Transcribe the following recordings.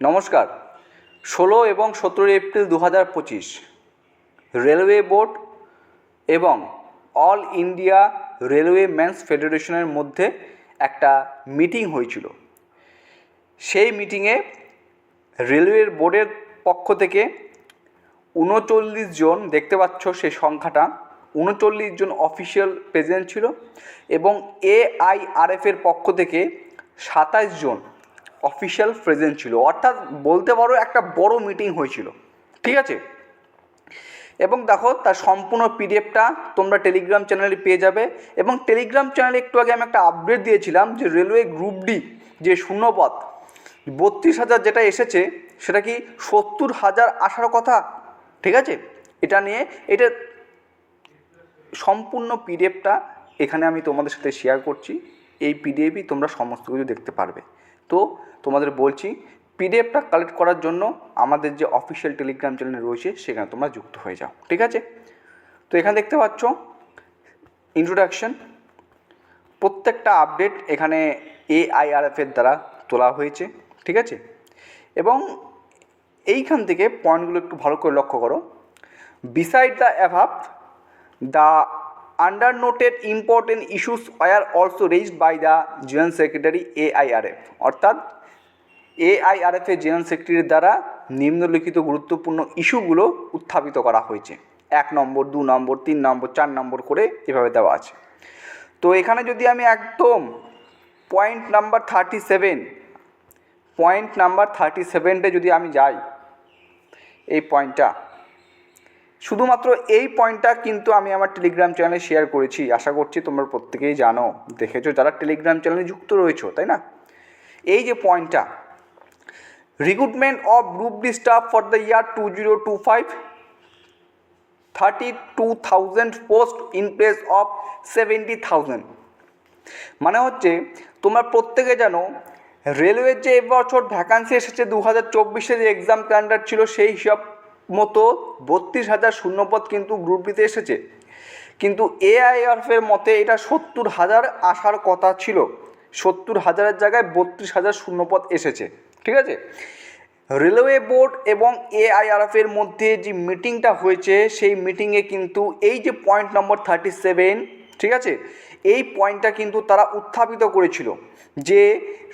নমস্কার। ষোলো এবং সতেরোই এপ্রিল দু হাজার পঁচিশ, রেলওয়ে বোর্ড এবং অল ইন্ডিয়া রেলওয়ে ম্যানস ফেডারেশনের মধ্যে একটা মিটিং হয়েছিল। সেই মিটিংয়ে রেলওয়ের বোর্ডের পক্ষ থেকে উনচল্লিশ জন, দেখতে পাচ্ছ সেই সংখ্যাটা, উনচল্লিশ জন অফিসিয়াল প্রেজেন্ট ছিল এবং এআইআরএফের পক্ষ থেকে সাতাশ জন অফিসিয়াল প্রেজেন্ট ছিল। অর্থাৎ বলতে পারো একটা বড় মিটিং হয়েছিল। ঠিক আছে? এবং দেখো, তার সম্পূর্ণ পিডিএফটা তোমরা টেলিগ্রাম চ্যানেলে পেয়ে যাবে। এবং টেলিগ্রাম চ্যানেলে একটু আগে আমি একটা আপডেট দিয়েছিলাম যে রেলওয়ে গ্রুপ ডি যে শূন্যপথ, বত্রিশ হাজার যেটা এসেছে, সেটা কি সত্তর হাজার আসার কথা? ঠিক আছে? এটা নিয়ে, এটা সম্পূর্ণ পিডিএফটা এখানে আমি তোমাদের সাথে শেয়ার করছি। এই পিডিএফই তোমরা সমস্ত কিছু দেখতে পারবে। তো তোমাদের বলছি পিডিএফটা কালেক্ট করার জন্য আমাদের যে অফিসিয়াল টেলিগ্রাম চ্যানেল রয়েছে, সেখানে তোমরা যুক্ত হয়ে যাও, ঠিক আছে? তো এখানে দেখতে পাচ্ছ ইন্ট্রোডাকশন প্রত্যেকটা আপডেট এখানে এআইআরএফের দ্বারা তোলা হয়েছে, ঠিক আছে? এবং এইখান থেকে পয়েন্টগুলো একটু ভালো করে লক্ষ্য করো। Beside the above the undernoted important issues were also raised by the general secretary AIRF অর্থাৎ এআইআরএফের জেনারেল সেক্রেটারির দ্বারা নিম্নলিখিত গুরুত্বপূর্ণ ইস্যুগুলো উত্থাপিত করা হয়েছে। এক নম্বর, দু নম্বর, তিন নম্বর, চার নম্বর করে এভাবে দেওয়া আছে। তো এখানে যদি আমি একদম point number thirty seven point number thirty সেভেনটা যদি আমি যাই, এই পয়েন্টটা শুধুমাত্র এই পয়েন্টটা কিন্তু আমি আমার টেলিগ্রাম চ্যানেলে শেয়ার করেছি। আশা করছি তোমরা প্রত্যেকেই জানো, দেখেছ যারা টেলিগ্রাম চ্যানেলে যুক্ত রয়েছো, তাই না? এই যে পয়েন্টটা recruitment of group D staff for the year two zero two five thirty two thousand post in place of seventy thousand মানে হচ্ছে, তোমরা প্রত্যেকে জানো রেলওয়ের যে এবছর ভ্যাকান্সি এসেছে দু হাজার চব্বিশে যে এক্সাম ক্যালেন্ডার ছিল, সেই হিসাব মতো বত্রিশ হাজার শূন্যপদ কিন্তু গ্রুপ বিতে এসেছে। কিন্তু এআইআরএফের মতে এটা সত্তর হাজার আসার কথা ছিল। সত্তর হাজারের জায়গায় বত্রিশ হাজার শূন্যপদ এসেছে। ঠিক আছে? রেলওয়ে বোর্ড এবং এআইআরএফের মধ্যে যে মিটিংটা হয়েছে, সেই মিটিংয়ে কিন্তু এই যে পয়েন্ট নম্বর থার্টি সেভেন ঠিক আছে? এই পয়েন্টটা কিন্তু তারা উত্থাপিত করেছিল যে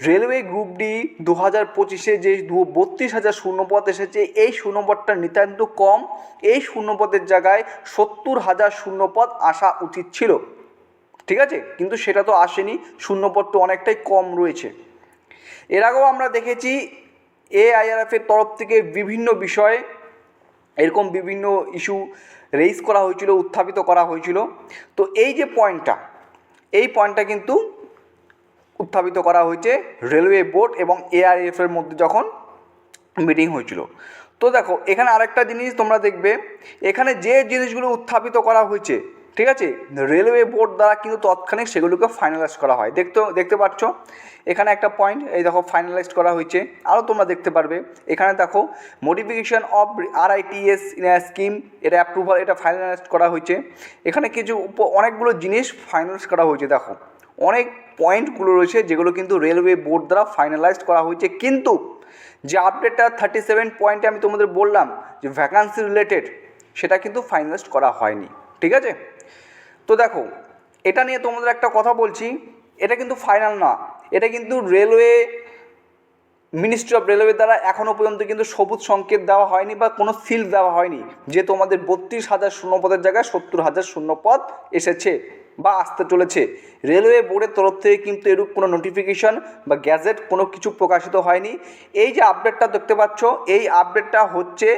রেলওয়ে গ্রুপ ডি দু হাজার পঁচিশে যে দু বত্রিশ হাজার শূন্যপদ এসেছে, এই শূন্যপদটা নিতান্ত কম, এই শূন্যপদের জায়গায় সত্তর হাজার শূন্যপদ আসা উচিত ছিল। ঠিক আছে? কিন্তু সেটা তো আসেনি শূন্যপদ তো অনেকটাই কম রয়েছে। এর আগেও আমরা দেখেছি এআইআরএফের তরফ থেকে বিভিন্ন বিষয়ে এরকম বিভিন্ন ইস্যু রেইজ করা হয়েছিল, উত্থাপিত করা হয়েছিল। তো এই যে পয়েন্টটা এই পয়েন্টটা কিন্তু উত্থাপিত করা হয়েছে রেলওয়ে বোর্ড এবং এআরএফের মধ্যে যখন মিটিং হয়েছিল। তো দেখো, এখানে আরেকটা জিনিস তোমরা দেখবে, এখানে যে জিনিসগুলো উত্থাপিত করা হয়েছে ঠিক আছে? রেলওয়ে বোর্ড দ্বারা কিন্তু তৎক্ষণিক সেগুলোকে ফাইনালাইজ করা হয়। দেখতে দেখতে পাচ্ছ? এখানে একটা পয়েন্ট এই দেখো ফাইনালাইজ করা হয়েছে। আরও তোমরা দেখতে পারবে। এখানে দেখো মডিফিকেশন অফ আরআইটিএস স্কিম এটা অ্যাপ্রুভাল এটা ফাইনালাইজ করা হয়েছে। এখানে কিছু অনেকগুলো জিনিস ফাইনালাইজ করা হয়েছে, দেখো। অনেক পয়েন্টগুলো রয়েছে, যেগুলো কিন্তু রেলওয়ে বোর্ড দ্বারা ফাইনালাইজ করা হয়েছে। কিন্তু যে আপডেটটা থার্টি সেভেন পয়েন্টে আমি তোমাদের বললাম, যে ভ্যাকান্সি রিলেটেড সেটা কিন্তু ফাইনালাইজ করা হয়নি। ঠিক আছে? তো দেখো, এটা নিয়ে তোমাদের একটা কথা বলছি, এটা কিন্তু ফাইনাল না, এটা কিন্তু রেলওয়ে মিনিস্ট্রি অফ রেলওয়ে দ্বারা এখনও পর্যন্ত কিন্তু সবুজ সংকেত দেওয়া হয়নি বা কোনো সিল দেওয়া হয়নি, যে তোমাদের বত্রিশ হাজার শূন্যপদের জায়গায় সত্তর হাজার শূন্যপদ এসেছে। বা আসতে চলেছে। রেলওয়ে বোর্ডের তরফ থেকে কিন্তু এরূপ কোনো নোটিফিকেশন বা গ্যাজেট কোনো কিছু প্রকাশিত হয়নি। এই যে আপডেটটা দেখতে পাচ্ছ, এই আপডেটটা হচ্ছে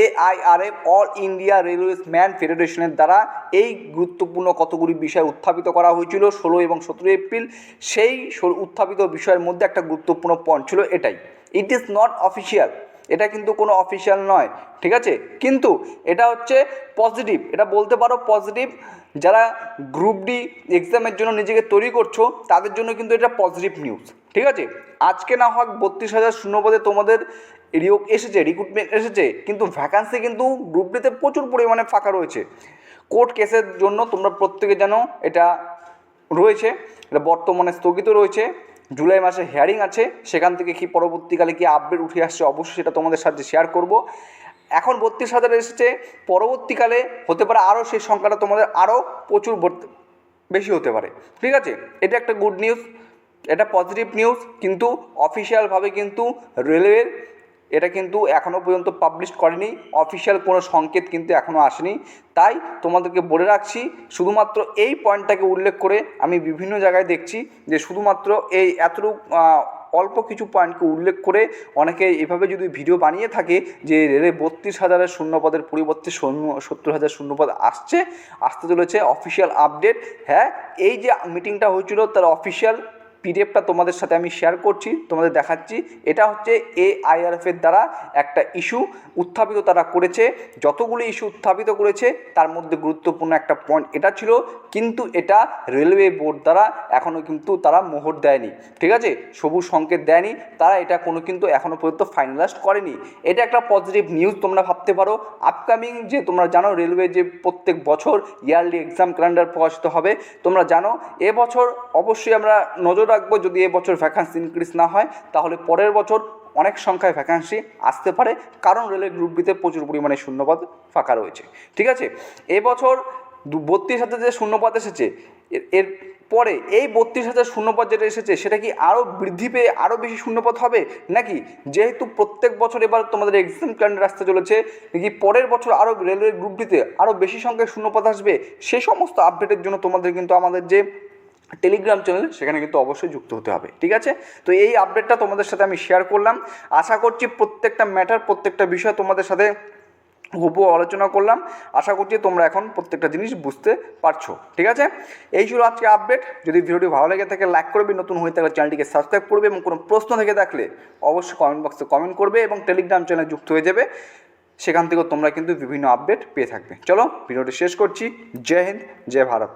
AIRF all India railway man ফেডারেশনের দ্বারা এই গুরুত্বপূর্ণ কতগুলি বিষয় উত্থাপিত করা হয়েছিল ষোলো এবং সতেরো এপ্রিল। সেই উত্থাপিত বিষয়ের মধ্যে একটা গুরুত্বপূর্ণ পয়েন্ট ছিল এটাই। ইট ইজ নট অফিসিয়াল এটা কিন্তু কোনো অফিসিয়াল নয়, ঠিক আছে? কিন্তু এটা হচ্ছে পজিটিভ এটা বলতে পারো পজিটিভ যারা গ্রুপ ডি এক্সামের জন্য নিজেকে তৈরি করছ, তাদের জন্য কিন্তু এটা পজিটিভ নিউজ ঠিক আছে? আজকে না হোক বত্রিশ হাজার শূন্যপদে তোমাদের রিও এসেছে রিক্রুটমেন্ট এসেছে, কিন্তু ভ্যাকান্সি কিন্তু গ্রুপ ডিতে প্রচুর পরিমাণে ফাঁকা রয়েছে। কোর্ট কেসের জন্য তোমরা প্রত্যেকে জানো, এটা রয়েছে, এটা বর্তমানে স্থগিত রয়েছে। জুলাই মাসে হেয়ারিং আছে, সেখান থেকে কি পরবর্তীকালে কি আপডেট উঠে আসছে অবশ্যই সেটা তোমাদের সাথে শেয়ার করব। এখন বত্রিশ হাজার এসেছে, পরবর্তীকালে হতে পারে আরও সেই সংখ্যাটা তোমাদের আরও প্রচুর বেশি হতে পারে। ঠিক আছে? এটা একটা গুড নিউজ এটা পজিটিভ নিউজ কিন্তু অফিসিয়ালভাবে কিন্তু রেলওয়ের এটা কিন্তু এখনও পর্যন্ত পাবলিশ করেনি। অফিসিয়াল কোনো সংকেত কিন্তু এখনও আসেনি। তাই তোমাদেরকে বলে রাখছি, শুধুমাত্র এই পয়েন্টটাকে উল্লেখ করে আমি বিভিন্ন জায়গায় দেখছি যে শুধুমাত্র এই এতটুকু অল্প কিছু পয়েন্টকে উল্লেখ করে অনেকে এভাবে যদি ভিডিও বানিয়ে থাকে যে রেলে বত্রিশ হাজারের শূন্যপদের পরিবর্তে শূন্য, সত্তর হাজার শূন্যপদ আসছে, আসতে চলেছে অফিসিয়াল আপডেট হ্যাঁ এই যে মিটিংটা হয়েছিল তার অফিসিয়াল পিডিএফটা তোমাদের সাথে আমি শেয়ার করছি, তোমাদের দেখাচ্ছি। এটা হচ্ছে এআইআরএফের দ্বারা একটা ইস্যু উত্থাপিত তারা করেছে। যতগুলো ইস্যু উত্থাপিত করেছে, তার মধ্যে গুরুত্বপূর্ণ একটা পয়েন্ট এটা ছিল, কিন্তু এটা রেলওয়ে বোর্ড দ্বারা এখনও কিন্তু তারা মোহর দেয়নি। ঠিক আছে? সবুজ সংকেত দেয়নি, তারা এটা কোনো কিন্তু এখনও পর্যন্ত ফাইনালাইজড করেনি। এটা একটা পজিটিভ নিউজ তোমরা ভাবতে পারো। আপকামিং যে তোমরা জানো রেলওয়ে যে প্রত্যেক বছর ইয়ারলি এক্সাম ক্যালেন্ডার প্রকাশিত হবে, তোমরা জানো এবছর অবশ্যই আমরা নজর রাখব যদি এবছর ভ্যাকান্সি ইনক্রিজ না হয়, তাহলে পরের বছর অনেক সংখ্যায় ভ্যাকান্সি আসতে পারে। কারণ রেলের গ্রুপ বিতে প্রচুর পরিমাণে শূন্যপদ ফাঁকা রয়েছে। ঠিক আছে? এবছর বত্রিশ হাজার যে শূন্যপদ এসেছে, এর- পরে এই বত্রিশ হাজার শূন্যপদ যেটা এসেছে, সেটা কি আরও বৃদ্ধি পেয়ে আরও বেশি শূন্যপদ হবে? নাকি যেহেতু প্রত্যেক বছর এবার তোমাদের এক্সাম ক্যালেন্ডার আসতে চলেছে, নাকি পরের বছর আরও রেলওয়ে গ্রুপটিতে আরও বেশি সংখ্যায় শূন্যপদ আসবে? সেই সমস্ত আপডেটের জন্য তোমাদের কিন্তু আমাদের যে টেলিগ্রাম চ্যানেল সেখানে কিন্তু অবশ্যই যুক্ত হতে হবে, ঠিক আছে? তো এই আপডেটটা তোমাদের সাথে আমি শেয়ার করলাম। আশা করছি প্রত্যেকটা ম্যাটার প্রত্যেকটা বিষয় তোমাদের সাথে হুবু আলোচনা করলাম। আশা করছি তোমরা এখন প্রত্যেকটা জিনিস বুঝতে পারছ, ঠিক আছে? এই ছিল আজকে আপডেট যদি ভিডিওটি ভালো লেগে থাকে লাইক করবে। নতুন হয়ে থাকলে চ্যানেলটিকে সাবস্ক্রাইব করবে এবং কোনো প্রশ্ন থেকে থাকলে অবশ্যই কমেন্ট বক্সে কমেন্ট করবে এবং টেলিগ্রাম চ্যানেলে যুক্ত হয়ে যাবে। সেখান থেকেও তোমরা কিন্তু বিভিন্ন আপডেট পেয়ে থাকবে। চলো, ভিডিওটি শেষ করছি। জয় হিন্দ, জয় ভারত।